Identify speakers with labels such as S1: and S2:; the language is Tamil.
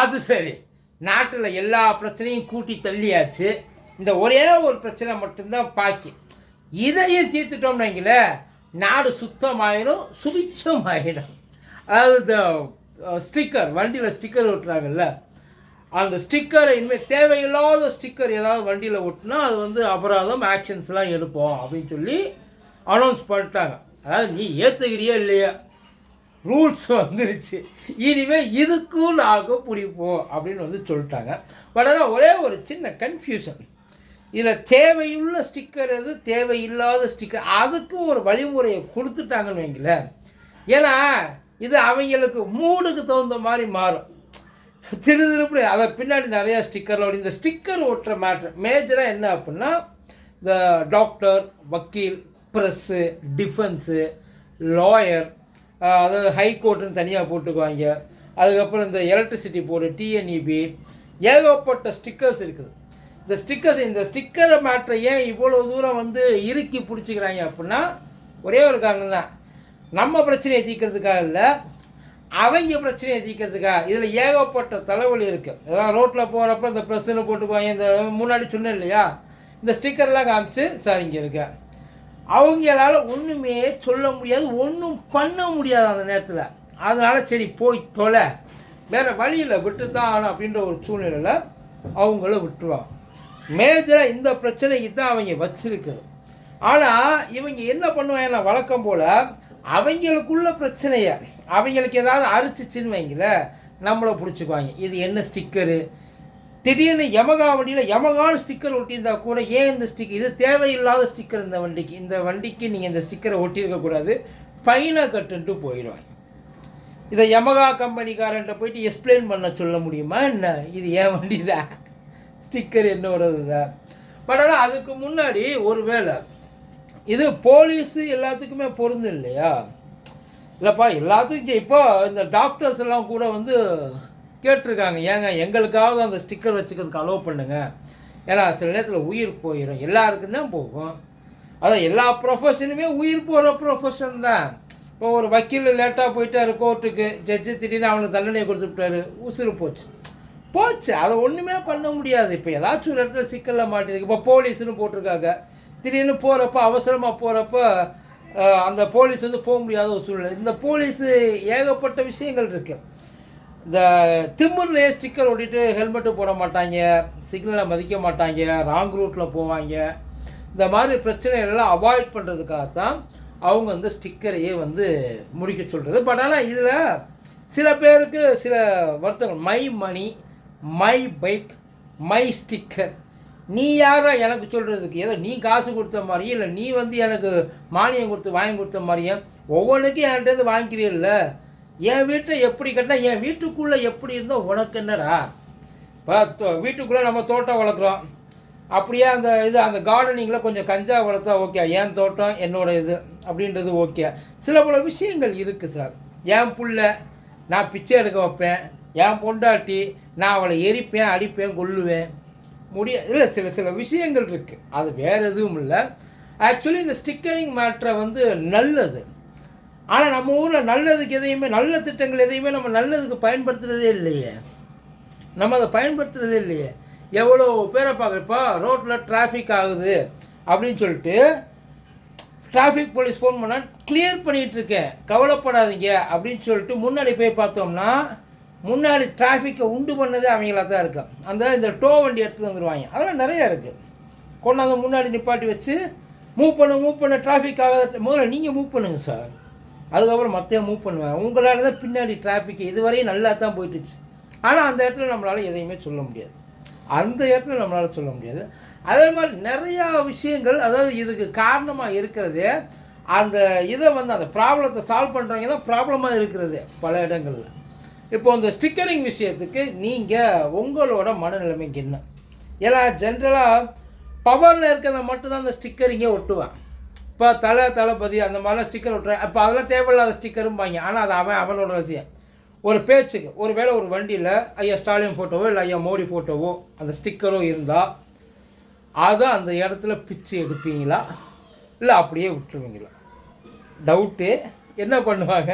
S1: அது சரி. நாட்டில் எல்லா பிரச்சனையும் கூட்டி தள்ளியாச்சு. இந்த ஒரே ஒரு பிரச்சனை மட்டும்தான் பாக்கி. இதையும் தீர்த்துட்டோம்னு வைங்களேன் நாடு சுத்தமாயிடும் சுபிச்சமாயிடும் அதாவது இந்த ஸ்டிக்கர் வண்டியில் ஸ்டிக்கர் ஒட்டுறாங்கல்ல. அந்த ஸ்டிக்கரை இனிமேல் தேவையில்லாத ஸ்டிக்கர் ஏதாவது வண்டியில் ஒட்டினா அது வந்து அபராதம் ஆக்ஷன்ஸ்லாம் எடுப்போம் அப்படின்னு சொல்லி அனௌன்ஸ் பண்ணிட்டாங்க. அதாவது நீ ஏற்றுக்கிறியா இல்லையா? ரூல்ஸ் வந்துருச்சு. இனிமேல் இதுக்கும் நாங்கள் பிடிப்போம் அப்படின்னு வந்து சொல்லிட்டாங்க. பட் ஆனால் ஒரே ஒரு சின்ன கன்ஃபியூஷன் இதில் தேவையுள்ள ஸ்டிக்கர் எது? தேவையில்லாத ஸ்டிக்கர் அதுக்கும் ஒரு வழிமுறையை கொடுத்துட்டாங்கன்னு வைங்களேன். ஏன்னா இது அவங்களுக்கு மூடுக்கு தகுந்த மாதிரி மாறும். திருதிருப்பி அதை பின்னாடி நிறையா ஸ்டிக்கரில் இந்த ஸ்டிக்கர் ஒட்டுற மேட்ரு மேஜராக என்ன அப்படின்னா இந்த டாக்டர் வக்கீல் ப்ரெஸ்ஸு டிஃபென்ஸு லாயர் அதாவது ஹைகோர்ட்டுன்னு தனியாக போட்டுக்குவாங்க. அதுக்கப்புறம் இந்த எலக்ட்ரிசிட்டி போர்டு டிஎன்இபி ஏகப்பட்ட ஸ்டிக்கர்ஸ் இருக்குது. இந்த ஸ்டிக்கர்ஸ் இந்த ஸ்டிக்கரை மேட்ரை ஏன் இவ்வளோ தூரம் வந்து இறுக்கி பிடிச்சிக்கிறாங்க அப்படின்னா ஒரே ஒரு காரணம் தான். நம்ம பிரச்சனையை தீர்க்கறதுக்காக இல்லை அவங்க பிரச்சனையை தீர்க்கறதுக்காக. இதில் ஏகப்பட்ட தலைவலி இருக்குது அதாவது ரோட்டில் போகிறப்ப இந்த ப்ரெஸ்ஸுன்னு போட்டுக்குவாங்க. இந்த முன்னாடி சொன்னேன் இல்லையா? இந்த ஸ்டிக்கர்லாம் காமிச்சு சார் இங்கே இருக்கேன் அவங்களால ஒன்றுமே சொல்ல முடியாது ஒன்றும் பண்ண முடியாது அந்த நேரத்தில். அதனால் சரி போய் தொலை. வேறு வழியில் விட்டு தான் ஆகணும் அப்படின்ற ஒரு சூழ்நிலையில் அவங்கள விட்டுருவான் மேஜராக இந்த பிரச்சனைக்கு தான் அவங்க வச்சுருக்குது ஆனால் இவங்க என்ன பண்ணுவாங்கன்னா வழக்கம் போல் அவங்களுக்குள்ள பிரச்சனையை அவங்களுக்கு ஏதாவது அரிச்சிச்சின்னு வைங்கள நம்மளை பிடிச்சிக்குவாங்க. இது என்ன ஸ்டிக்கரு திடீர்னு யமகா வண்டியில் யமகான்னு ஸ்டிக்கர் ஒட்டியிருந்தா கூட ஏன் இந்த ஸ்டிக்கர் இது தேவையில்லாத ஸ்டிக்கர் இந்த வண்டிக்கு இந்த வண்டிக்கு நீங்கள் இந்த ஸ்டிக்கரை ஒட்டியிருக்கக்கூடாது ஃபைனாக கட்டுன்ட்டு போயிடுவாங்க. இதை யமகா கம்பெனிக்காரன்ட்ட போயிட்டு எக்ஸ்பிளைன் பண்ண சொல்ல முடியுமா என்ன? இது ஏன் வண்டி தான் ஸ்டிக்கர் என்னோடது தான் பட் ஆனால் அதுக்கு முன்னாடி ஒரு வேளை இது போலீஸு எல்லாத்துக்குமே பொருந்தும் இல்லையா? இல்லைப்பா எல்லாத்துக்கும் இப்போ இந்த டாக்டர்ஸ் எல்லாம் கூட வந்து கேட்டிருக்காங்க. ஏங்க எங்களுக்காவது அந்த ஸ்டிக்கர் வச்சுக்கிறதுக்கு அலோவ் பண்ணுங்க. ஏன்னா சில நேரத்தில் உயிர் போயிடும் எல்லாருக்கும் தான் போகும். அதான் எல்லா ப்ரொஃபஷனுமே உயிர் போகிற ப்ரொஃபஷன் தான். இப்போ ஒரு வக்கீல் லேட்டாக போயிட்டாரு கோர்ட்டுக்கு ஜட்ஜு திடீர்னு அவனுக்கு தண்டனையை கொடுத்துட்டாரு உசுறு போச்சு. போச்சு. அதை ஒன்றுமே பண்ண முடியாது. இப்போ ஏதாச்சும் ஒரு இடத்துல சிக்கலில் மாட்டிருக்கு. இப்போ போலீஸ்னு போட்டிருக்காங்க. திடீர்னு போகிறப்ப அவசரமாக போகிறப்ப அந்த போலீஸ் வந்து போக முடியாத ஒரு சூழ்நிலை. இந்த போலீஸு ஏகப்பட்ட விஷயங்கள் இருக்குது இந்த திம்முன்னு ஸ்டிக்கர் ஓட்டிட்டு ஹெல்மெட்டு போட மாட்டாங்க சிக்னலை மதிக்க மாட்டாங்க ராங் ரூட்டில் போவாங்க. இந்த மாதிரி பிரச்சனைகள்லாம் அவாய்ட் பண்ணுறதுக்காக தான் அவங்க வந்து ஸ்டிக்கரையே வந்து முடிக்க சொல்கிறது பட் ஆனால் இதில் சில பேருக்கு சில வருத்தங்கள். My money my bike my sticker நீ யாரா எனக்கு சொல்கிறதுக்கு ஏதோ நீ காசு கொடுத்த மாதிரியும் இல்லை நீ வந்து எனக்கு மானியம் கொடுத்து வாங்கி கொடுத்த மாதிரியும் ஒவ்வொன்றுக்கும் என்கிட்ட வாங்கிக்கிறீல்ல. என் வீட்டை எப்படி கட்டினா என் வீட்டுக்குள்ளே எப்படி இருந்தால் உனக்கு என்னடா? இப்போ வீட்டுக்குள்ளே நம்ம தோட்டம் வளர்க்குறோம். அப்படியே அந்த இது அந்த கார்டனிங்கில் கொஞ்சம் கஞ்சா வளர்த்தா ஓகே என் தோட்டம் என்னோட இது அப்படின்றது ஓகே சில பல விஷயங்கள் இருக்குது சார் என் புள்ள நான் பிச்சை எடுக்க வைப்பேன். என் பொண்டாட்டி நான் அவளை எரிப்பேன் அடிப்பேன் கொல்லுவேன். முடிய இல்லை சில சில விஷயங்கள் இருக்குது அது வேறு எதுவும் இல்லை. ஆக்சுவலி இந்த ஸ்டிக்கரிங் மேட்ரை வந்து நல்லது. ஆனால் நம்ம ஊரில் நல்லதுக்கு எதையுமே நல்ல திட்டங்கள் எதையுமே நம்ம நல்லதுக்கு பயன்படுத்துகிறதே இல்லையே. நம்ம அதை பயன்படுத்துகிறதே இல்லையே. எவ்வளோ பேரை பார்க்குறப்பா ரோட்டில் டிராஃபிக் ஆகுது அப்படின்னு சொல்லிட்டு டிராஃபிக் போலீஸ் ஃபோன் பண்ணால் கிளியர் பண்ணிகிட்ருக்கேன் கவலைப்படாதீங்க அப்படின்னு சொல்லிட்டு முன்னாடி போய் பார்த்தோம்னா முன்னாடி டிராஃபிக்கை உண்டு பண்ணதே அவங்களா தான் இருக்கும் அந்த இந்த டோ வண்டி எடுத்துகிட்டு வந்துடுவாங்க அதெல்லாம் நிறையா இருக்குது கொண்டாந்து முன்னாடி நிப்பாட்டி வச்சு மூவ் பண்ண மூவ் பண்ண டிராஃபிக் ஆகாத முதல்ல நீங்கள் மூவ் பண்ணுங்கள் சார் அதுக்கப்புறம் மற்ற மூவ் பண்ணுவேன். உங்களால் தான் பின்னாடி டிராஃபிக் இதுவரையும் நல்லா தான் போயிட்டுச்சு. ஆனால் அந்த இடத்துல நம்மளால் எதையுமே சொல்ல முடியாது. அந்த இடத்துல நம்மளால் சொல்ல முடியாது. அதே மாதிரி நிறையா விஷயங்கள் அதாவது இதுக்கு காரணமாக இருக்கிறது அந்த இதை வந்து அந்த ப்ராப்ளத்தை சால்வ் பண்ணுறவங்க தான் ப்ராப்ளமாக இருக்கிறது பல இடங்களில். இப்போ இந்த ஸ்டிக்கரிங் விஷயத்துக்கு நீங்கள் உங்களோட மனநிலைமைக்கு என்ன? ஏன்னா ஜென்ரலாக பவரில் இருக்கிறவன் மட்டும்தான் அந்த ஸ்டிக்கரிங்கே ஒட்டுவேன். இப்போ தலை தளபதி அந்த மாதிரிலாம் ஸ்டிக்கர் விட்றேன் இப்போ அதெல்லாம் தேவையில்லாத ஸ்டிக்கரும்பாங்க ஆனால் அது அவன் அவனோட ரசியம் ஒரு பேச்சுக்கு ஒரு வேளை ஒரு வண்டியில் ஐயா ஸ்டாலின் ஃபோட்டோவோ இல்லை ஐயா மோடி ஃபோட்டோவோ அந்த ஸ்டிக்கரோ இருந்தால் அதை அந்த இடத்துல பிச்சு எடுப்பீங்களா? இல்லை அப்படியே விட்டுருவீங்களா? டவுட்டு என்ன பண்ணுவாங்க?